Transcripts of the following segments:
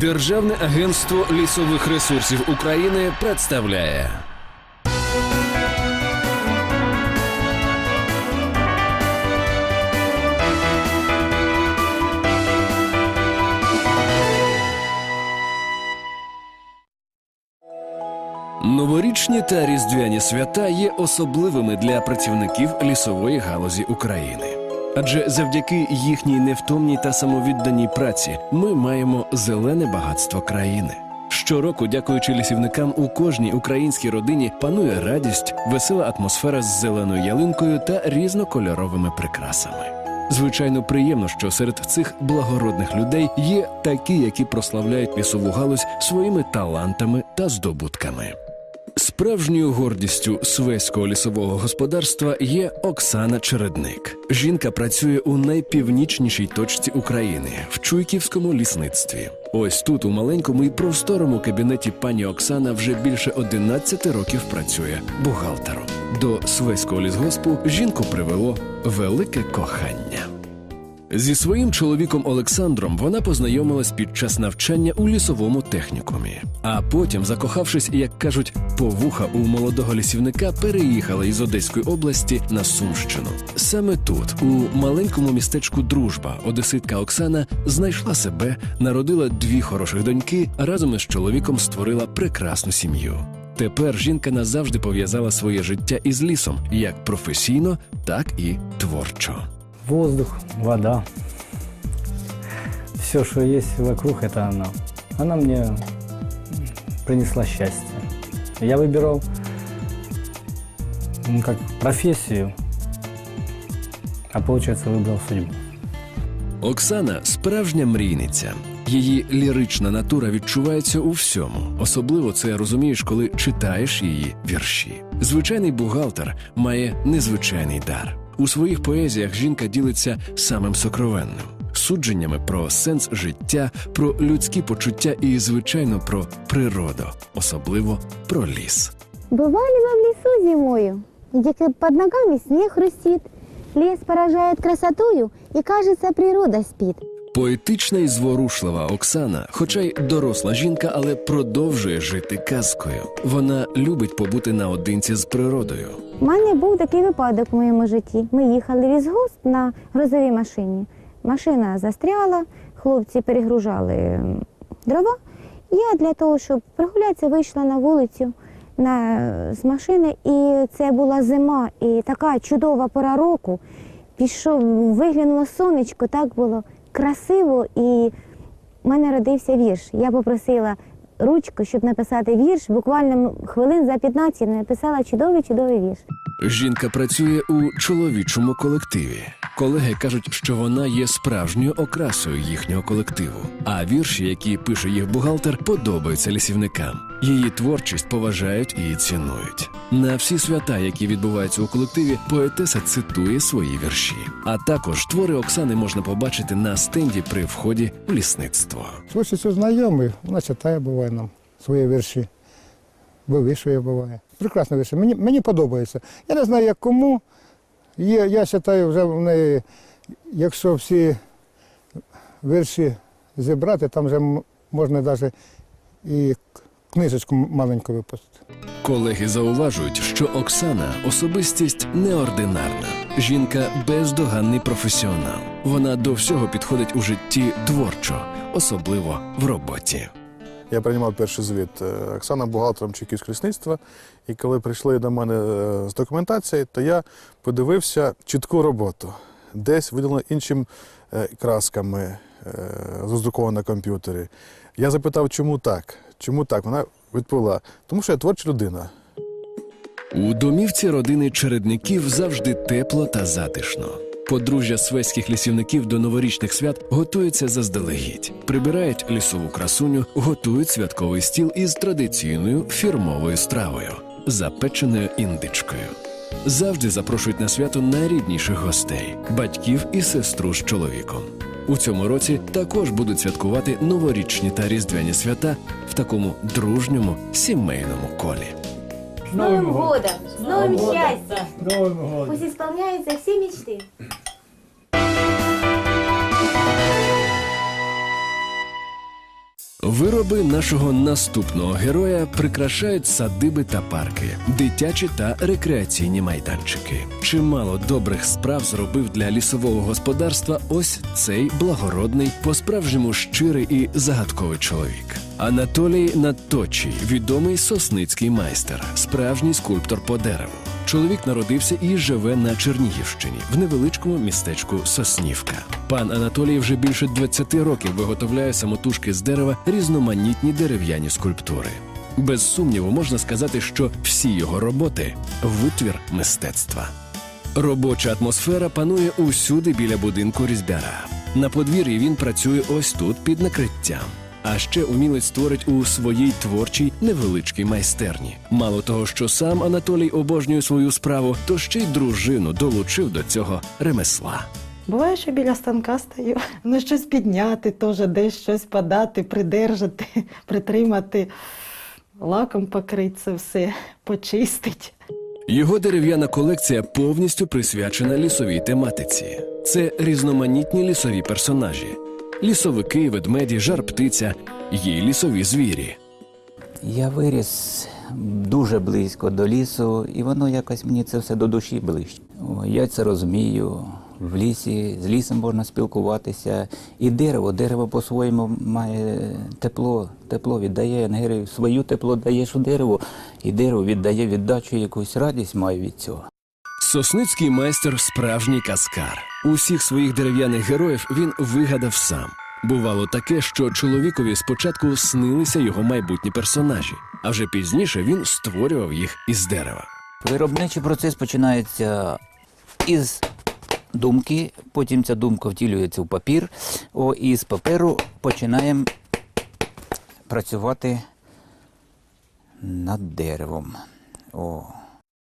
Державне агентство лісових ресурсів України представляє. Новорічні та різдвяні свята є особливими для працівників лісової галузі України. Адже завдяки їхній невтомній та самовідданій праці ми маємо зелене багатство країни. Щороку, дякуючи лісівникам, у кожній українській родині панує радість, весела атмосфера з зеленою ялинкою та різнокольоровими прикрасами. Звичайно, приємно, що серед цих благородних людей є такі, які прославляють лісову галузь своїми талантами та здобутками. Справжньою гордістю свеського лісового господарства є Оксана Чередник. Жінка працює у найпівнічнішій точці України в Чуйківському лісництві. Ось тут, у маленькому і просторому кабінеті пані Оксана вже більше 11 років працює бухгалтером. До свеського лісгоспу жінку привело велике кохання. Зі своїм чоловіком Олександром вона познайомилась під час навчання у лісовому технікумі. А потім, закохавшись, як кажуть, по вуха у молодого лісівника, переїхала із Одеської області на Сумщину. Саме тут, у маленькому містечку Дружба, одеситка Оксана знайшла себе, народила дві хороших доньки, разом із чоловіком створила прекрасну сім'ю. Тепер жінка назавжди пов'язала своє життя із лісом, як професійно, так і творчо Воздух, вода. Все, что есть вокруг, это она. Она мне принесла счастье. Я выбирал ну, как профессию, а получается выбрал судьбу. Оксана справжня мрійниця. Її лірична натура відчувається у всьому. Особливо це розумієш, коли читаєш її вірші. Звичайний бухгалтер має незвичайний дар. У своїх поезіях жінка ділиться самим сокровенним судженнями про сенс життя, про людські почуття і, звичайно, про природу, особливо про ліс. Бували ви в лісу зимою, где під ногами сніг хрустит, ліс поражає красотою, і кажеться, природа спит. Поетична і зворушлива Оксана, хоча й доросла жінка, але продовжує жити казкою. Вона любить побути наодинці з природою. У мене був такий випадок в моєму житті. Ми їхали в лісгосп на грузовій машині. Машина застряла, хлопці перегружали дрова. Я для того, щоб прогулятися, вийшла на вулицю на, з машини, і це була зима, і така чудова пора року. Пішов, виглянуло сонечко, так було красиво, і в мене родився вірш. Я попросила ручку, щоб написати вірш. Буквально хвилин за 15 написала чудовий чудовий вірш. Жінка працює у чоловічому колективі. Колеги кажуть, що вона є справжньою окрасою їхнього колективу. А вірші, які пише їх бухгалтер, подобаються лісівникам. Її творчість поважають і цінують. На всі свята, які відбуваються у колективі, поетеса цитує свої вірші. А також твори Оксани можна побачити на стенді при вході в лісництво. Творчість знайомий, вона читає, буває нам свої вірші. Вивішує буває. Прекрасно вірші. Мені, мені подобається. Я не знаю, як кому. Є, я вважаю, вже в неї, якщо всі вірші зібрати, там вже можна навіть і книжечку маленьку випустити. Колеги зауважують, що Оксана особистість неординарна. Жінка бездоганний професіонал. Вона до всього підходить у житті творчо, особливо в роботі. Я приймав перший звіт е, Оксана бухгалтером Чеківського лісництва. І коли прийшли до мене е, з документацією, то я подивився чітку роботу. Десь виділено іншими е, красками, роздруковано на комп'ютері. Я запитав, чому так? Чому так? Вона відповіла, тому що я творча людина. У домівці родини чередників завжди тепло та затишно. Подружжя свеських лісівників до новорічних свят готуються заздалегідь, прибирають лісову красуню, готують святковий стіл із традиційною фірмовою стравою запеченою індичкою. Завжди запрошують на свято найрідніших гостей батьків і сестру з чоловіком. У цьому році також будуть святкувати новорічні та різдвяні свята в такому дружньому сімейному колі. С Новым годом! С новым счастьем! Пусть исполняются все мечты. Вироби нашого наступного героя прикрашають садиби та парки, дитячі та рекреаційні майданчики. Чимало добрих справ зробив для лісового господарства ось цей благородний, по-справжньому щирий і загадковий чоловік. Анатолій Надточий, відомий сосницький майстер, справжній скульптор по дереву. Чоловік народився і живе на Чернігівщині в невеличкому містечку Соснівка. Пан Анатолій вже більше 20 років виготовляє самотужки з дерева різноманітні дерев'яні скульптури. Без сумніву можна сказати, що всі його роботи витвір мистецтва. Робоча атмосфера панує усюди біля будинку різьбяра. На подвір'ї він працює ось тут під накриттям. А ще умілець створить у своїй творчій невеличкій майстерні. Мало того, що сам Анатолій обожнює свою справу, то ще й дружину долучив до цього ремесла. Буває, що біля станка стою, ну щось підняти, теж десь щось подати, придержати, притримати, лаком покрити це все, почистить. Його дерев'яна колекція повністю присвячена лісовій тематиці. Це різноманітні лісові персонажі: лісовики, ведмеді, жар-птиця, є лісові звірі. Я виріс дуже близько до лісу, і воно якось мені це все до душі ближче. Я це розумію. В лісі з лісом можна спілкуватися. І дерево, дерево по-своєму має тепло, тепло віддає енергію, свою тепло даєш у дерево, і дерево віддає віддачу, якусь радість має від цього. Сосницький майстер справжній каскар. Усіх своїх дерев'яних героїв він вигадав сам. Бувало таке, що чоловікові спочатку снилися його майбутні персонажі, а вже пізніше він створював їх із дерева. Виробничий процес починається із думки, потім ця думка втілюється в папір, о, і з паперу починаємо працювати над деревом. О.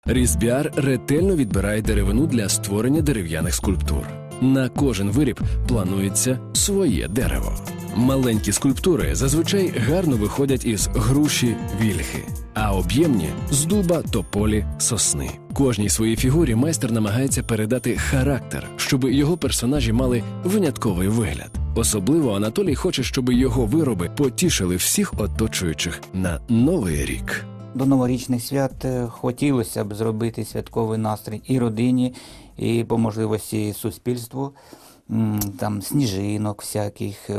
Різьбяр ретельно відбирає деревину для створення дерев'яних скульптур. На кожен виріб планується своє дерево. Маленькі скульптури зазвичай гарно виходять із груші, вільхи, а об'ємні з дуба, тополі, сосни. Кожній своїй фігурі майстер намагається передати характер, щоб його персонажі мали винятковий вигляд. Особливо Анатолій хоче, щоб його вироби потішили всіх оточуючих на новий рік. До новорічних свят е, хотілося б зробити святковий настрій і родині, і по можливості суспільству. Там сніжинок всяких,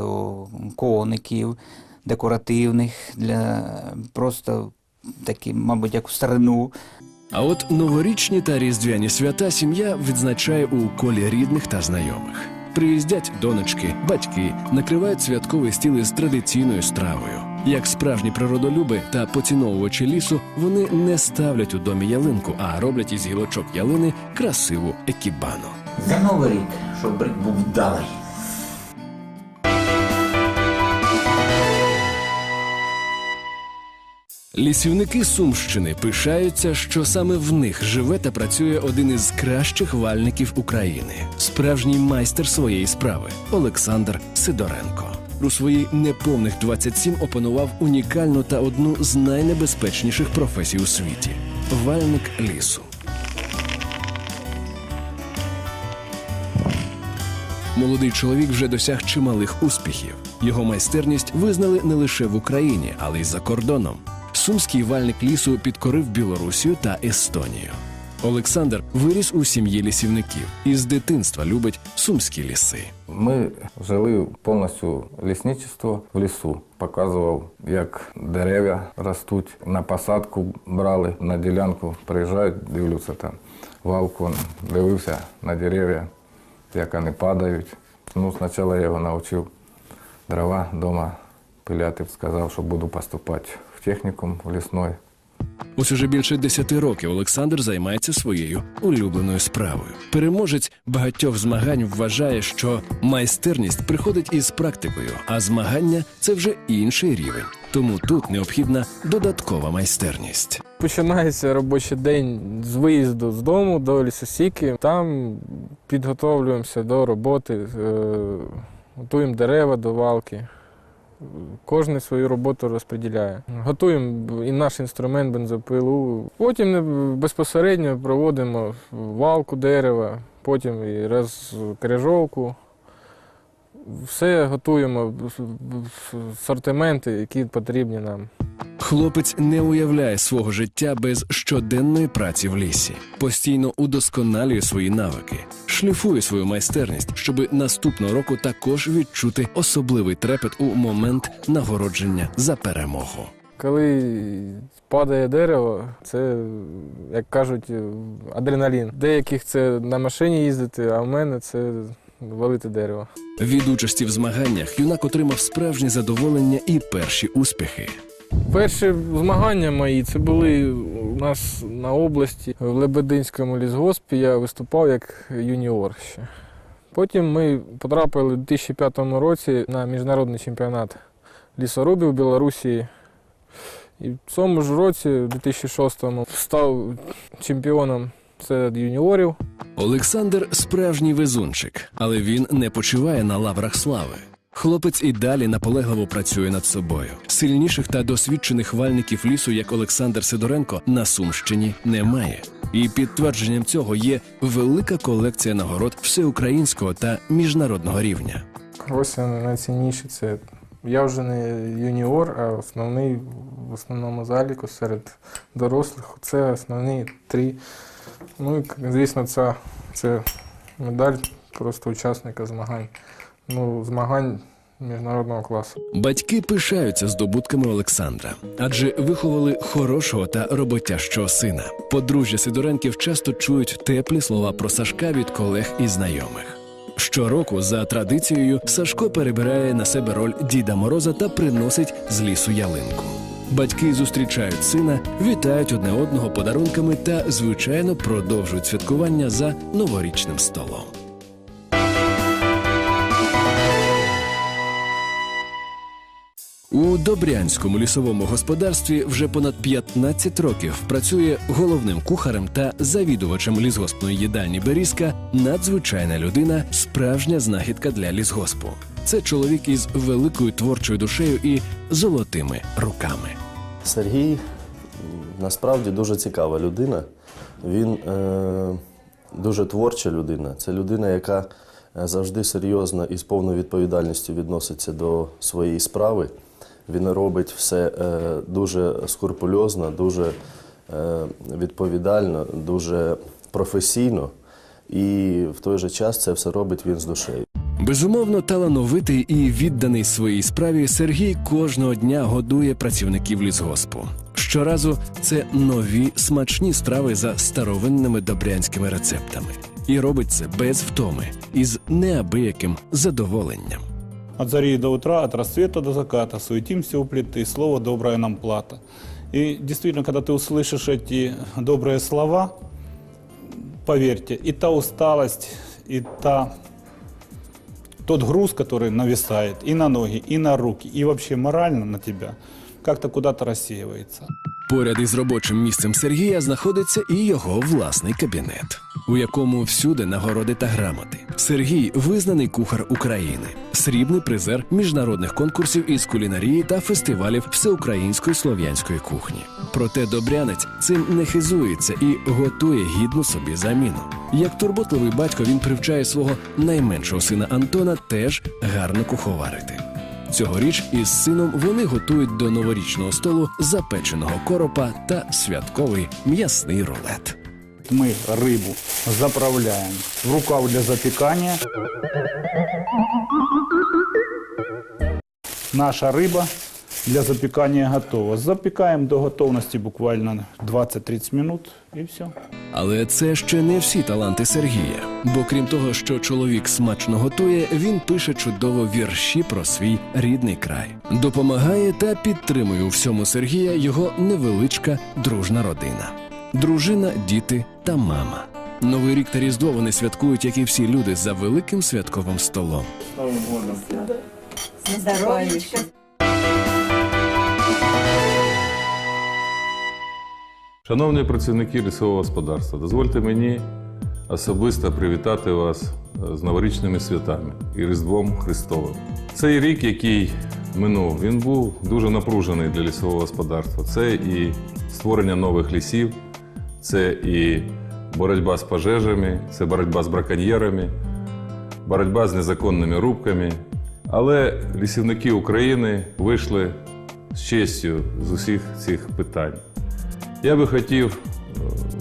коників, декоративних, для просто такі, мабуть, як в старину. А от новорічні та різдвяні свята сім'я відзначає у колі рідних та знайомих. Приїздять донечки, батьки, накривають святковий стіл із традиційною стравою. Як справжні природолюби та поціновувачі лісу, вони не ставлять у домі ялинку, а роблять із гілочок ялини красиву екібану. За новий рік, щоб рік був вдалий. Лісівники Сумщини пишаються, що саме в них живе та працює один із кращих вальників України, справжній майстер своєї справи Олександр Сидоренко. У свої неповних 27 опанував унікальну та одну з найнебезпечніших професій у світі вальник лісу. Молодий чоловік вже досяг чималих успіхів. Його майстерність визнали не лише в Україні, але й за кордоном. Сумський вальник лісу підкорив Білорусію та Естонію. Олександр виріс у сім'ї лісівників і з дитинства любить сумські ліси. Ми жили повністю лісничество в лісу. Показував, як дерев'я ростуть. На посадку брали на ділянку, приїжджають, дивлюся там валку, дивився на дерев'я, як вони падають. Ну, спочатку я його навчив дрова вдома пиляти, сказав, що буду поступати в технікум в лісной. Ось уже більше десяти років Олександр займається своєю улюбленою справою. Переможець багатьох змагань вважає, що майстерність приходить із практикою, а змагання це вже інший рівень. Тому тут необхідна додаткова майстерність. Починається робочий день з виїзду з дому до лісосіки. Там підготовлюємося до роботи, е, готуємо дерева до валки. Кожен свою роботу розподіляє. Готуємо і наш інструмент бензопилу. Потім безпосередньо проводимо валку дерева, потім і розкряжовку. Все готуємо, сортименти, які потрібні нам. Хлопець не уявляє свого життя без щоденної праці в лісі, постійно удосконалює свої навики, шліфує свою майстерність, щоб наступного року також відчути особливий трепет у момент нагородження за перемогу. Коли падає дерево, це, як кажуть, адреналін. Деяких це на машині їздити, а в мене це валити дерево. Від участі в змаганнях юнак отримав справжнє задоволення і перші успіхи. Перші змагання мої це були у нас на області в Лебединському лісгоспі. Я виступав як юніор ще. Потім ми потрапили у 2005 році на міжнародний чемпіонат лісорубів Білорусі. І в цьому ж році, у 2006-му, став чемпіоном серед юніорів. Олександр справжній везунчик, але він не почиває на лаврах слави. Хлопець і далі наполегливо працює над собою. Сильніших та досвідчених вальників лісу, як Олександр Сидоренко, на Сумщині немає. І підтвердженням цього є велика колекція нагород всеукраїнського та міжнародного рівня. Ось найцінніше це. Я вже не юніор, а основний в основному заліку серед дорослих. Це основні три. Ну і, звісно, це, це медаль просто учасника змагань. Ну, змагань міжнародного класу. Батьки пишаються здобутками Олександра, адже виховали хорошого та роботящого сина. Подружжя Сидоренків часто чують теплі слова про Сашка від колег і знайомих. Щороку, за традицією, Сашко перебирає на себе роль Діда Мороза та приносить з лісу ялинку. Батьки зустрічають сина, вітають одне одного подарунками та, звичайно, продовжують святкування за новорічним столом. У Добрянському лісовому господарстві вже понад 15 років працює головним кухарем та завідувачем лісгоспної їдальні Берізка надзвичайна людина, справжня знахідка для лісгоспу. Це чоловік із великою творчою душею і золотими руками. Сергій насправді дуже цікава людина. Він е, дуже творча людина. Це людина, яка е, завжди серйозно і з повною відповідальністю відноситься до своєї справи. Він робить все е, дуже скрупульозно, дуже е, відповідально, дуже професійно. І в той же час це все робить він з душею. Безумовно, талановитий і відданий своїй справі Сергій кожного дня годує працівників лісгоспу. Щоразу це нові смачні страви за старовинними добрянськими рецептами. І робить це без втоми із неабияким задоволенням. От зари до утра, от рассвета до заката суетимся у плиты, слово доброе нам плата. И действительно, когда ты услышишь эти добрые слова, поверьте, и та усталость, и та, тот груз, который нависает и на ноги, и на руки, и вообще морально на тебя, как-то куда-то рассеивается. Поряд із робочим місцем Сергія знаходиться і його власний кабінет, у якому всюди нагороди та грамоти. Сергій визнаний кухар України, срібний призер міжнародних конкурсів із кулінарії та фестивалів всеукраїнської слов'янської кухні. Проте добрянець цим не хизується і готує гідну собі заміну. Як турботливий батько він привчає свого найменшого сина Антона теж гарно куховарити. Цьогоріч із сином вони готують до новорічного столу запеченого коропа та святковий м'ясний рулет Мы рыбу заправляем в рукав для запекания. Наша рыба для запекания готова. Запекаем до готовности буквально 20-30 минут и все. Але це ще не всі таланти Сергія. Бо крім того, що чоловік смачно готує, він пише чудово вірші про свій рідний край. Допомагає та підтримує у всьому Сергія його невеличка дружна родина. Дружина, діти та мама. Новий рік та Різдво вони святкують, як і всі люди, за великим святковим столом. Шановні працівники лісового господарства, дозвольте мені особисто привітати вас е, з новорічними святами і Різдвом Христовим. Цей рік, який минув, він був дуже напружений для лісового господарства. Це і створення нових лісів, це і боротьба з пожежами, це боротьба з браконьєрами, боротьба з незаконними рубками, Але лісівники України вийшли з честю з усіх цих питань. Я би хотів е,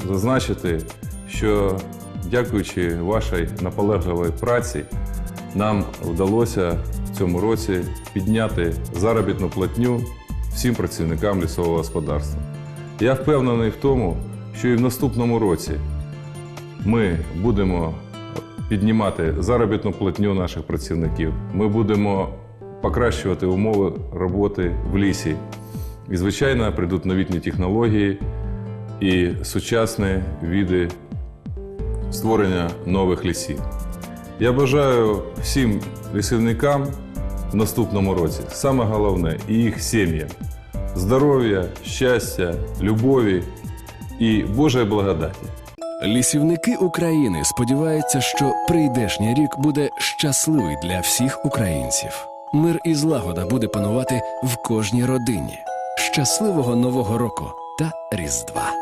зазначити, що дякуючи вашій наполегливій праці, нам вдалося в цьому році підняти заробітну платню всім працівникам лісового господарства. Я впевнений в тому, що і в наступному році ми будемо піднімати заробітну платню наших працівників. Ми будемо покращувати умови роботи в лісі. І, звичайно, прийдуть новітні технології і сучасні види створення нових лісів. Я бажаю всім лісівникам в наступному році, саме головне, і їх сім'ям здоров'я, щастя, любові і Божої благодаті. Лісівники України сподіваються, що прийдешній рік буде щасливий для всіх українців. Мир і злагода буде панувати в кожній родині. Щасливого нового року та Різдва!